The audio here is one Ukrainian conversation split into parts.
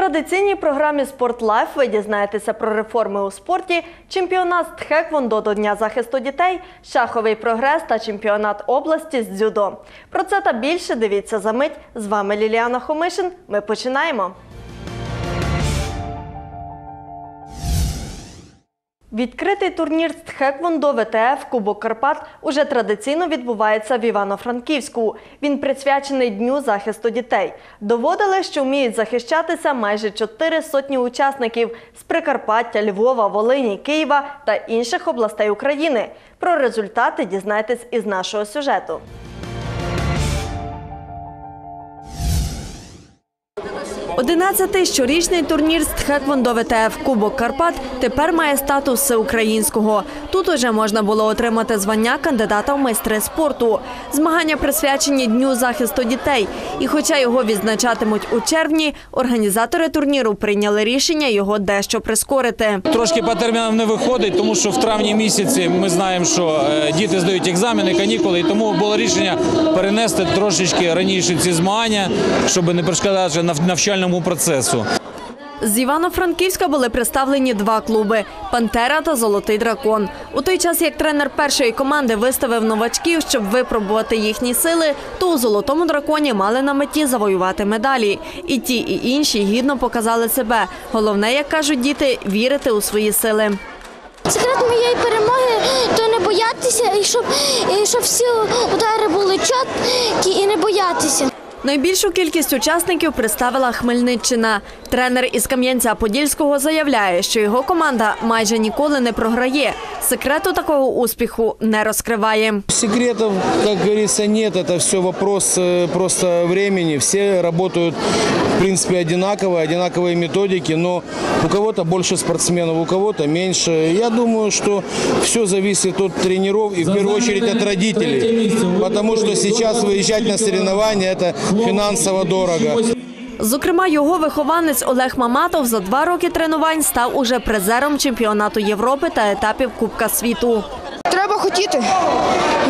традиційній програмі Спорт Лайф ви дізнаєтеся про реформи у спорті, чемпіонат з Тхеквондо до Дня захисту дітей, шаховий прогрес та чемпіонат області з дзюдо. Про це та більше дивіться за мить. З вами Ліліана Хомишин. Ми починаємо. Відкритий турнір з Тхеквондо ВТФ Кубок Карпат уже традиційно відбувається в Івано-Франківську. Він присвячений Дню захисту дітей. Доводили, що вміють захищатися майже чотири сотні учасників з Прикарпаття, Львова, Волині, Києва та інших областей України. Про результати дізнайтесь із нашого сюжету. Одинадцятий щорічний турнір з Тхеквондо ВТФ Кубок Карпат тепер має статус всеукраїнського. Тут уже можна було отримати звання кандидата в майстри спорту. Змагання присвячені Дню захисту дітей. І хоча його відзначатимуть у червні, організатори турніру прийняли рішення його дещо прискорити. Трошки по термінам не виходить, тому що в травні місяці ми знаємо, що е, діти здають екзамени, канікули, і тому було рішення перенести трошечки раніше ці змагання, щоб не перешкоджати нав- навчальному процесу. З Івано-Франківська були представлені два клуби Пантера та Золотий дракон. У той час, як тренер першої команди виставив новачків, щоб випробувати їхні сили, то у золотому драконі мали на меті завоювати медалі. І ті, і інші гідно показали себе. Головне, як кажуть діти, вірити у свої сили. Секрет моєї перемоги то не боятися, і щоб, і щоб всі удари були чіткі і не боятися. Найбільшу кількість учасників представила Хмельниччина. Тренер із Кам'янця-Подільського заявляє, що його команда майже ніколи не програє. Секрету такого успіху не розкриває. Секретів, як говориться, немає. Це все э, просто времени. Всі в принципе, одинаково, одинаковые методики, но у кого-то больше спортсменов, у кого-то меньше. Я думаю, что все зависит от тренеров и в первую очередь от родителей. Потому что сейчас выезжать на соревнования – это финансово дорого. Зокрема, його вихованець Олег Маматов за два роки тренувань став уже призером чемпіонату Європи та етапів Кубка світу. Треба хотіти.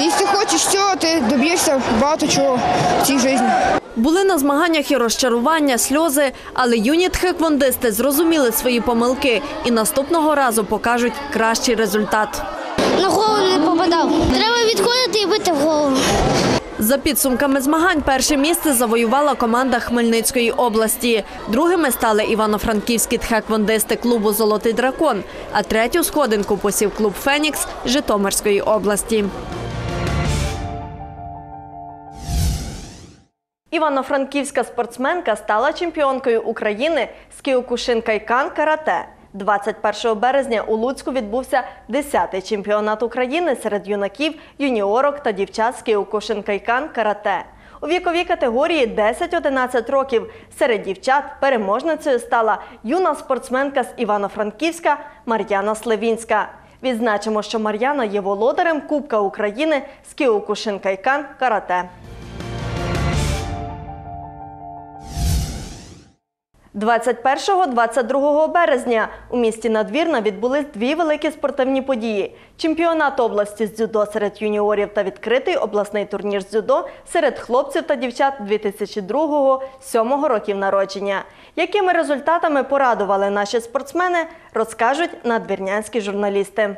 Якщо хочеш всього, ти доб'єшся багато чого в цій житті. Були на змаганнях і розчарування, сльози, але юні тхеквондисти зрозуміли свої помилки і наступного разу покажуть кращий результат. На голову не попадав. Треба відходити і бити в голову. За підсумками змагань перше місце завоювала команда Хмельницької області. Другими стали івано-франківські тхеквондисти клубу Золотий дракон, а третю сходинку посів клуб Фенікс Житомирської області. Івано-франківська спортсменка стала чемпіонкою України з Кіокушин Кайкан карате. 21 березня у Луцьку відбувся 10-й чемпіонат України серед юнаків, юніорок та дівчат з Кіокушин Кайкан карате. У віковій категорії 10-11 років серед дівчат переможницею стала юна спортсменка з Івано-Франківська Мар'яна Сливінська. Відзначимо, що Мар'яна є володарем Кубка України з Кіокушин Кайкан карате. 21-22 березня у місті Надвірна відбулись дві великі спортивні події: чемпіонат області з дзюдо серед юніорів та відкритий обласний турнір з дзюдо серед хлопців та дівчат 2002-2007 років народження. Якими результатами порадували наші спортсмени, розкажуть надвірнянські журналісти.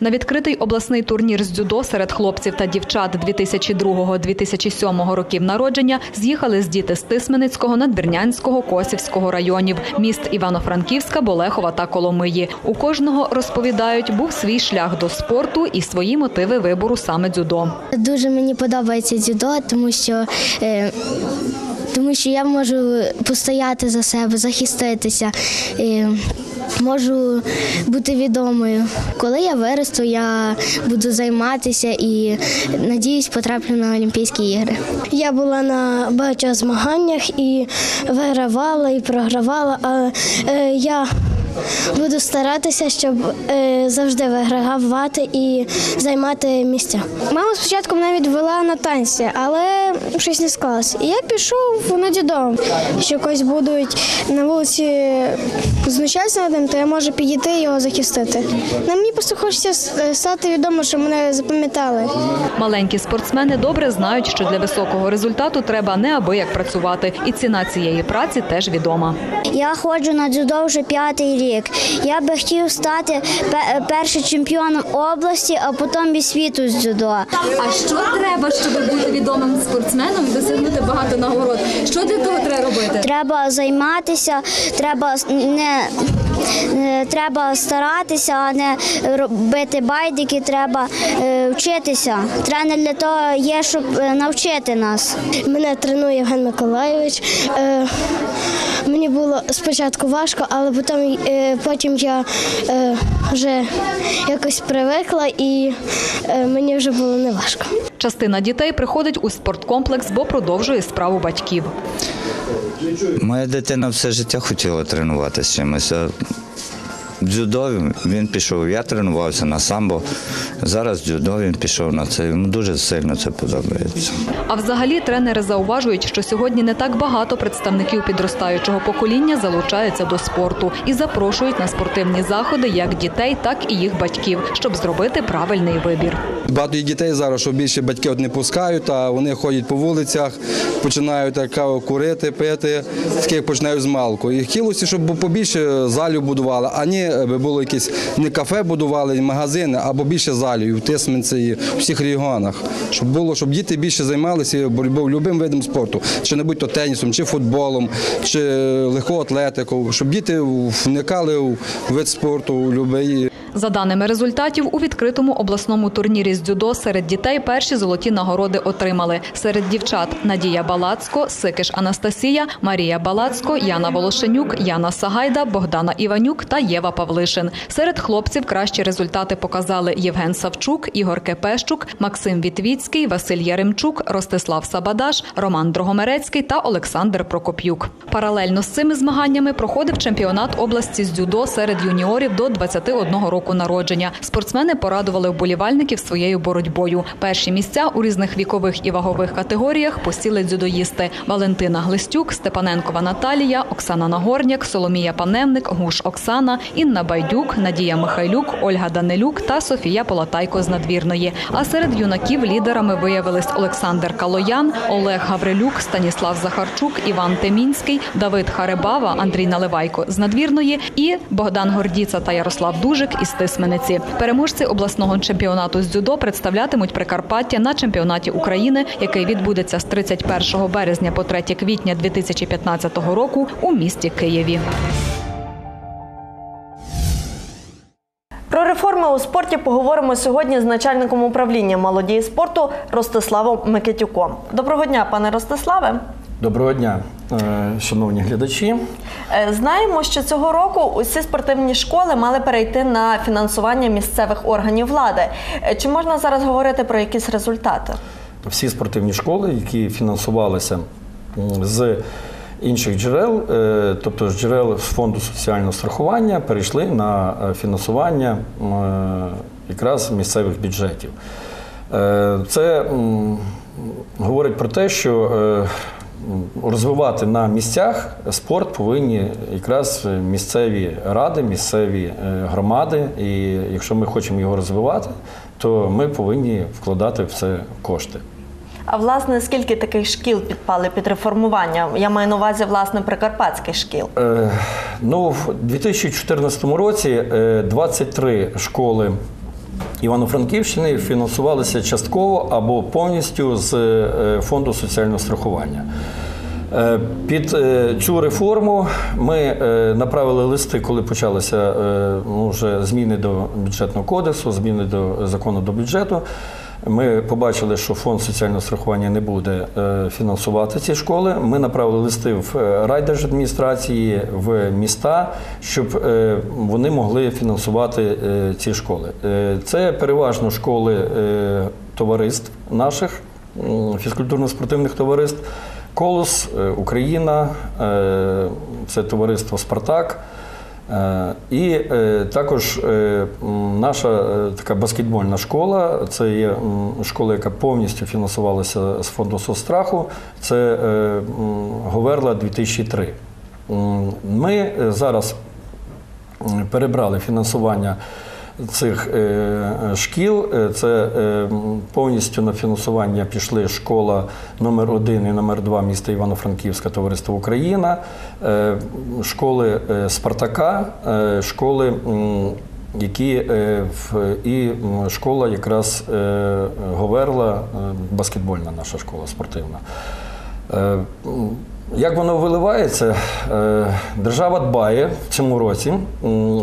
На відкритий обласний турнір з дзюдо серед хлопців та дівчат 2002-2007 років народження з'їхали з діти з Тисменицького, Надвірнянського, Косівського районів, міст Івано-Франківська, Болехова та Коломиї. У кожного розповідають, був свій шлях до спорту і свої мотиви вибору саме дзюдо. Дуже мені подобається дзюдо, тому що, е, тому що я можу постояти за себе, захиститися. Можу бути відомою. Коли я виросту, я буду займатися і надіюсь, потраплю на Олімпійські ігри. Я була на багатьох змаганнях і вигравала, і програвала. але я Буду старатися, щоб е, завжди вигравати і займати місця. Мама спочатку мене відвела на танці, але щось не склалося. І я пішов на дідо. Що когось будуть на вулиці знущатися над ним, то я можу підійти і його захистити. На мені просто хочеться стати відомо, що мене запам'ятали. Маленькі спортсмени добре знають, що для високого результату треба неабияк працювати, і ціна цієї праці теж відома. Я ходжу на дзюдо вже п'ятий рік. Я би хотів стати першим чемпіоном області, а потім і світу з дзюдо. А що треба, щоб бути відомим спортсменом і досягнути багато нагород? Що для того треба робити? Треба займатися, треба не треба старатися, а не робити байдики, треба е, вчитися. Тренер для того є, щоб е, навчити нас. Мене тренує Євген Миколайович. Е, мені було спочатку важко, але потім, е, потім я е, вже якось привикла і е, мені вже було не важко. Частина дітей приходить у спорткомплекс, бо продовжує справу батьків. Моя дитина все життя хотіла тренуватися чимось. Дзюдо він пішов, я тренувався на самбо. Зараз дзюдо він пішов на це. Йому дуже сильно це подобається. А взагалі тренери зауважують, що сьогодні не так багато представників підростаючого покоління залучаються до спорту і запрошують на спортивні заходи як дітей, так і їх батьків, щоб зробити правильний вибір. Багато дітей зараз, що більше батьки не пускають, а вони ходять по вулицях, починають так каву курити, пити, таких починають з малку. І хотілося, щоб побільше залів будували, а не було якесь не кафе будували, магазини, або більше залів в Тисменці і в всіх регіонах. Щоб було, щоб діти більше займалися боротьбою, любим видом спорту, чи не будь то тенісом, чи футболом, чи легкою атлетикою, щоб діти вникали у вид спорту, любий. За даними результатів, у відкритому обласному турнірі з дзюдо серед дітей перші золоті нагороди отримали. Серед дівчат Надія Балацько, Сикиш Анастасія, Марія Балацько, Яна Волошенюк, Яна Сагайда, Богдана Іванюк та Єва Павлишин. Серед хлопців кращі результати показали Євген Савчук, Ігор Кепещук, Максим Вітвіцький, Василь Яремчук, Ростислав Сабадаш, Роман Дрогомерецький та Олександр Прокоп'юк. Паралельно з цими змаганнями проходив чемпіонат області з дзюдо серед юніорів до 21 року народження. Спортсмени порадували вболівальників своєю боротьбою. Перші місця у різних вікових і вагових категоріях посіли дзюдоїсти Валентина Глистюк, Степаненкова Наталія, Оксана Нагорняк, Соломія Паневник, Гуш Оксана, Інна Байдюк, Надія Михайлюк, Ольга Данилюк та Софія Полатайко з надвірної. А серед юнаків лідерами виявились Олександр Калоян, Олег Гаврилюк, Станіслав Захарчук, Іван Темінський, Давид Харебава, Андрій Наливайко з надвірної і Богдан Гордіца та Ярослав Дужик із Тисмениці. Переможці обласного чемпіонату з дзюдо представлятимуть Прикарпаття на чемпіонаті України, який відбудеться з 31 березня по 3 квітня 2015 року у місті Києві. Про реформи у спорті поговоримо сьогодні з начальником управління молоді спорту Ростиславом Микитюком. Доброго дня, пане Ростиславе. Доброго дня, е, шановні глядачі. Е, Знаємо, що цього року усі спортивні школи мали перейти на фінансування місцевих органів влади. Е, Чи можна зараз говорити про якісь результати? Всі спортивні школи, які фінансувалися з інших джерел, тобто з джерел з фонду соціального страхування, перейшли на фінансування якраз місцевих бюджетів. Це говорить про те, що розвивати на місцях спорт повинні якраз місцеві ради, місцеві е, громади. І якщо ми хочемо його розвивати, то ми повинні вкладати в це кошти. А власне, скільки таких шкіл підпали під реформування? Я маю на увазі власне прикарпатських шкіл. Е, Ну, в 2014 році е, 23 школи Івано-Франківщини фінансувалися частково або повністю з е, фонду соціального страхування. Е, Під е, цю реформу ми направили листи, коли почалися ну, вже зміни до бюджетного кодексу, зміни до закону до бюджету. Ми побачили, що фонд соціального страхування не буде е, фінансувати ці школи. Ми направили листи в е, райдержадміністрації, в міста, щоб е, вони могли фінансувати ці школи. Це переважно школи товариств наших, фізкультурно-спортивних товариств. Колос, Україна, це товариство Спартак. Е, І е, також е, наша така баскетбольна школа, це є школа, яка повністю фінансувалася з фонду соцстраху, це Говерла 2003. Ми зараз перебрали фінансування цих е, шкіл. Е, Це е, повністю на фінансування пішли школа номер 1 і номер 2 міста Івано-Франківська товариство Україна, школи Спартака, школи. Які і школа якраз Говерла, баскетбольна наша школа спортивна. Як воно виливається? Держава дбає в цьому році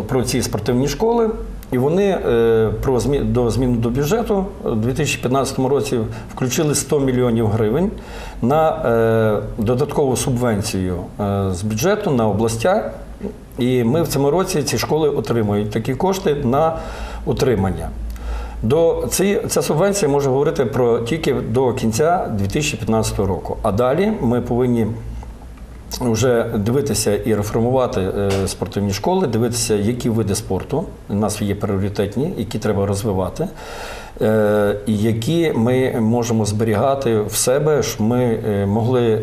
про ці спортивні школи, і вони е, про змі... до зміни до бюджету у 2015 році включили 100 мільйонів гривень на е, додаткову субвенцію е, з бюджету на областя. І ми в цьому році ці школи отримують такі кошти на утримання. До ці, ця субвенція може говорити про тільки до кінця 2015 року. А далі ми повинні вже дивитися і реформувати е, спортивні школи, дивитися, які види спорту у нас є пріоритетні, які треба розвивати, е, і які ми можемо зберігати в себе, щоб ми е, могли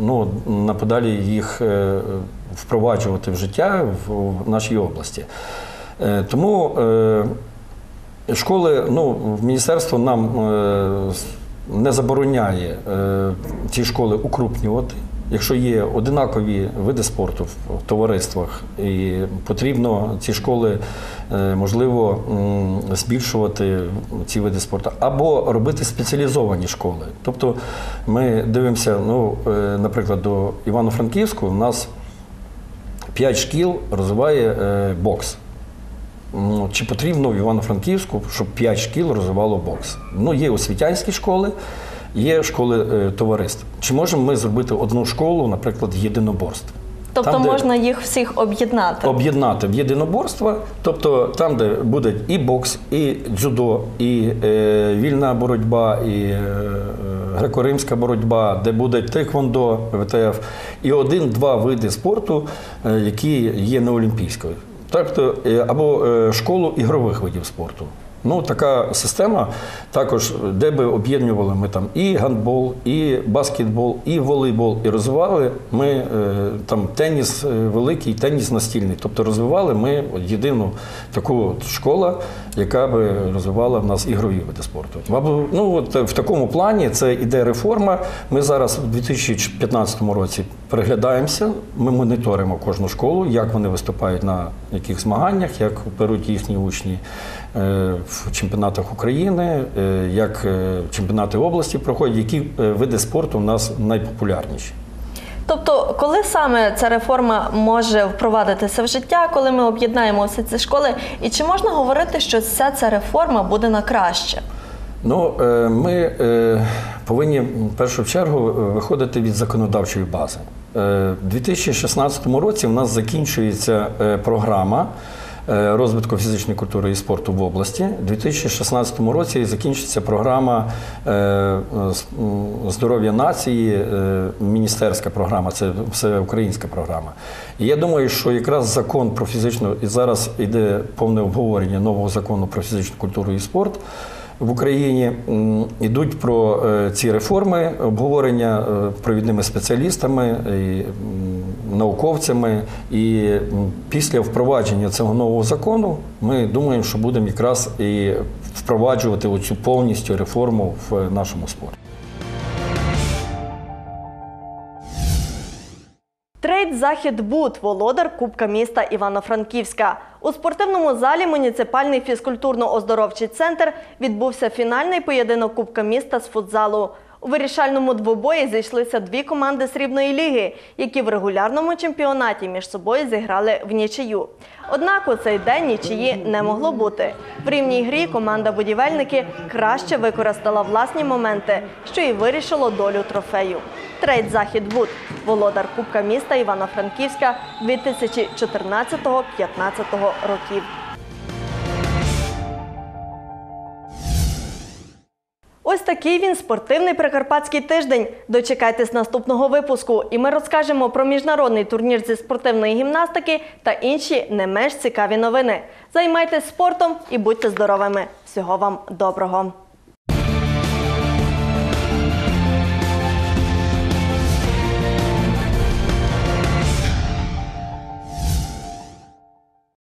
ну, на подалі їх впроваджувати в життя в, нашій області. Тому Школи, ну, міністерство нам не забороняє ці школи укрупнювати. Якщо є одинакові види спорту в товариствах, і потрібно ці школи, е, можливо, збільшувати ці види спорту, або робити спеціалізовані школи. Тобто ми дивимося, ну, е, наприклад, до Івано-Франківську у нас 5 шкіл розвиває е, бокс. Ну, Чи потрібно в Івано-Франківську, щоб 5 шкіл розвивало бокс? Ну, є освітянські школи, є школи е, товариств. Чи можемо ми зробити одну школу, наприклад, єдиноборств? Тобто Там, де- можна їх всіх об'єднати. Об'єднати в єдиноборство, тобто там, де буде і бокс, і дзюдо, і е, вільна боротьба, і е, греко-римська боротьба, де буде тейквондо, ВТФ, і один-два види спорту, е, які є не олімпійською. Тобто, е, або е, школу ігрових видів спорту. Ну, така система також, де би об'єднували ми там і гандбол, і баскетбол, і волейбол, і розвивали ми е, там теніс е, великий, теніс настільний. Тобто розвивали ми єдину таку от школа, яка би розвивала в нас ігрові види спорту. Ну, от в такому плані це іде реформа. Ми зараз у 2015 році переглядаємося, ми моніторимо кожну школу, як вони виступають на яких змаганнях, як беруть їхні учні в чемпіонатах України, е, як е, чемпіонати області проходять, які е, види спорту у нас найпопулярніші. Тобто, коли саме ця реформа може впровадитися в життя, коли ми об'єднаємо всі ці школи, і чи можна говорити, що вся ця реформа буде на краще? Ну, е, ми е, повинні в першу чергу е, виходити від законодавчої бази. Е, У 2016 році в нас закінчується е, програма е, розвитку фізичної культури і спорту в області. У 2016 році закінчиться програма е, здоров'я нації, е, міністерська програма, це все українська програма. І я думаю, що якраз закон про фізичну, і зараз йде повне обговорення нового закону про фізичну культуру і спорт в Україні йдуть про е, ці реформи, обговорення е, провідними спеціалістами і науковцями. І після впровадження цього нового закону ми думаємо, що будемо якраз і впроваджувати оцю повністю реформу в нашому спорті. Трейд Захід Буд, володар Кубка міста Івано-Франківська. У спортивному залі муніципальний фізкультурно-оздоровчий центр відбувся фінальний поєдинок Кубка міста з футзалу. У вирішальному двобої зійшлися дві команди срібної ліги, які в регулярному чемпіонаті між собою зіграли в нічию. Однак у цей день нічиї не могло бути. В рівній грі команда будівельники краще використала власні моменти, що і вирішило долю трофею. Трейд Захід Буд, володар Кубка міста Івано-Франківська 2014-15 років. Ось такий він спортивний прикарпатський тиждень. Дочекайтесь наступного випуску, і ми розкажемо про міжнародний турнір зі спортивної гімнастики та інші не менш цікаві новини. Займайтесь спортом і будьте здоровими. Всього вам доброго!